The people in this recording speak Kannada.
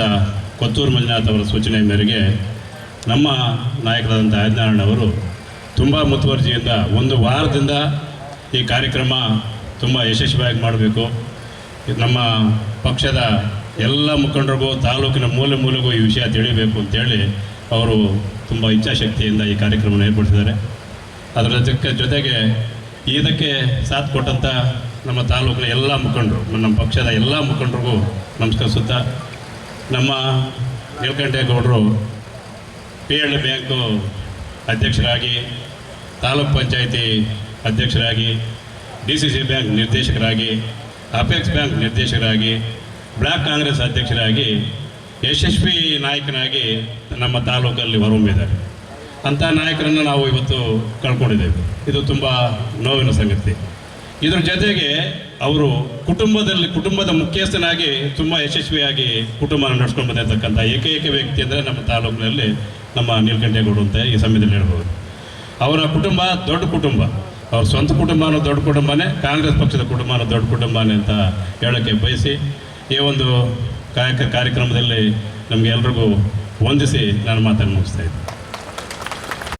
ಸಂಸದ ಕೊತ್ತೂರು ಮಂಜುನಾಥ್ ಅವರ ಸೂಚನೆ ಮೇರೆಗೆ ನಮ್ಮ ನಾಯಕರಾದಂಥ ಅವರು ತುಂಬ ಮುತುವರ್ಜಿಯಿಂದ ಒಂದು ವಾರದಿಂದ ಈ ಕಾರ್ಯಕ್ರಮ ತುಂಬ ಯಶಸ್ವಿಯಾಗಿ ಮಾಡಬೇಕು. ನಮ್ಮ ಪಕ್ಷದ ಎಲ್ಲ ಮುಖಂಡರಿಗೂ ತಾಲೂಕಿನ ಮೂಲೆ ಮೂಲೆಗೂ ಈ ವಿಷಯ ತಿಳಿಬೇಕು ಅಂತೇಳಿ ಅವರು ತುಂಬ ಇಚ್ಛಾಶಕ್ತಿಯಿಂದ ಈ ಕಾರ್ಯಕ್ರಮವನ್ನು ಏರ್ಪಡಿಸಿದ್ದಾರೆ. ಅದರ ಜೊತೆ ಜೊತೆಗೆ ಇದಕ್ಕೆ ಸಾಥ್ ಕೊಟ್ಟಂಥ ನಮ್ಮ ತಾಲೂಕಿನ ಎಲ್ಲ ಮುಖಂಡರು, ನಮ್ಮ ಪಕ್ಷದ ಎಲ್ಲ ಮುಖಂಡರಿಗೂ ನಮಸ್ಕರಿಸುತ್ತಾ ನಮ್ಮ ನೀಲಕಂಠೇಗೌಡರು ಪಿ ಎಲ್ ಬ್ಯಾಂಕು ಅಧ್ಯಕ್ಷರಾಗಿ, ತಾಲೂಕ್ ಪಂಚಾಯಿತಿ ಅಧ್ಯಕ್ಷರಾಗಿ, ಡಿ ಸಿ ಸಿ ಬ್ಯಾಂಕ್ ನಿರ್ದೇಶಕರಾಗಿ, ಅಪೆಕ್ಸ್ ಬ್ಯಾಂಕ್ ನಿರ್ದೇಶಕರಾಗಿ, ಬ್ಲಾಕ್ ಕಾಂಗ್ರೆಸ್ ಅಧ್ಯಕ್ಷರಾಗಿ, ಯಶಸ್ವಿ ನಾಯಕನಾಗಿ ನಮ್ಮ ತಾಲೂಕಲ್ಲಿ ಹೊರಹೊಮ್ಮಿದ್ದಾರೆ. ಅಂಥ ನಾಯಕರನ್ನು ನಾವು ಇವತ್ತು ಕಳ್ಕೊಂಡಿದ್ದೇವೆ. ಇದು ತುಂಬ ನೋವಿನ ಸಂಗತಿ. ಇದರ ಜೊತೆಗೆ ಅವರು ಕುಟುಂಬದಲ್ಲಿ, ಕುಟುಂಬದ ಮುಖ್ಯಸ್ಥನಾಗಿ ತುಂಬ ಯಶಸ್ವಿಯಾಗಿ ಕುಟುಂಬ ನಡೆಸ್ಕೊಂಡು ಬಂದಿರತಕ್ಕಂಥ ಏಕೈಕ ವ್ಯಕ್ತಿ ಅಂದರೆ ನಮ್ಮ ತಾಲೂಕಿನಲ್ಲಿ ನಮ್ಮ ನೀಲಕಂಠೇಗೌಡರು ಅಂತ ಈ ಸಮಯದಲ್ಲಿ ಹೇಳ್ಬೋದು ಅವರ ಕುಟುಂಬ ದೊಡ್ಡ ಕುಟುಂಬ. ಅವ್ರ ಸ್ವಂತ ಕುಟುಂಬನೂ ದೊಡ್ಡ ಕುಟುಂಬನೇ, ಕಾಂಗ್ರೆಸ್ ಪಕ್ಷದ ಕುಟುಂಬನೂ ದೊಡ್ಡ ಕುಟುಂಬನೇ ಅಂತ ಹೇಳೋಕ್ಕೆ ಬಯಸಿ, ಈ ಒಂದು ಕಾರ್ಯಕ್ರಮದಲ್ಲಿ ನಮಗೆ ಎಲ್ರಿಗೂ ವಂದಿಸಿ ನಾನು ಮಾತನ್ನು ಮುಗಿಸ್ತಾ ಇದ್ದೀನಿ.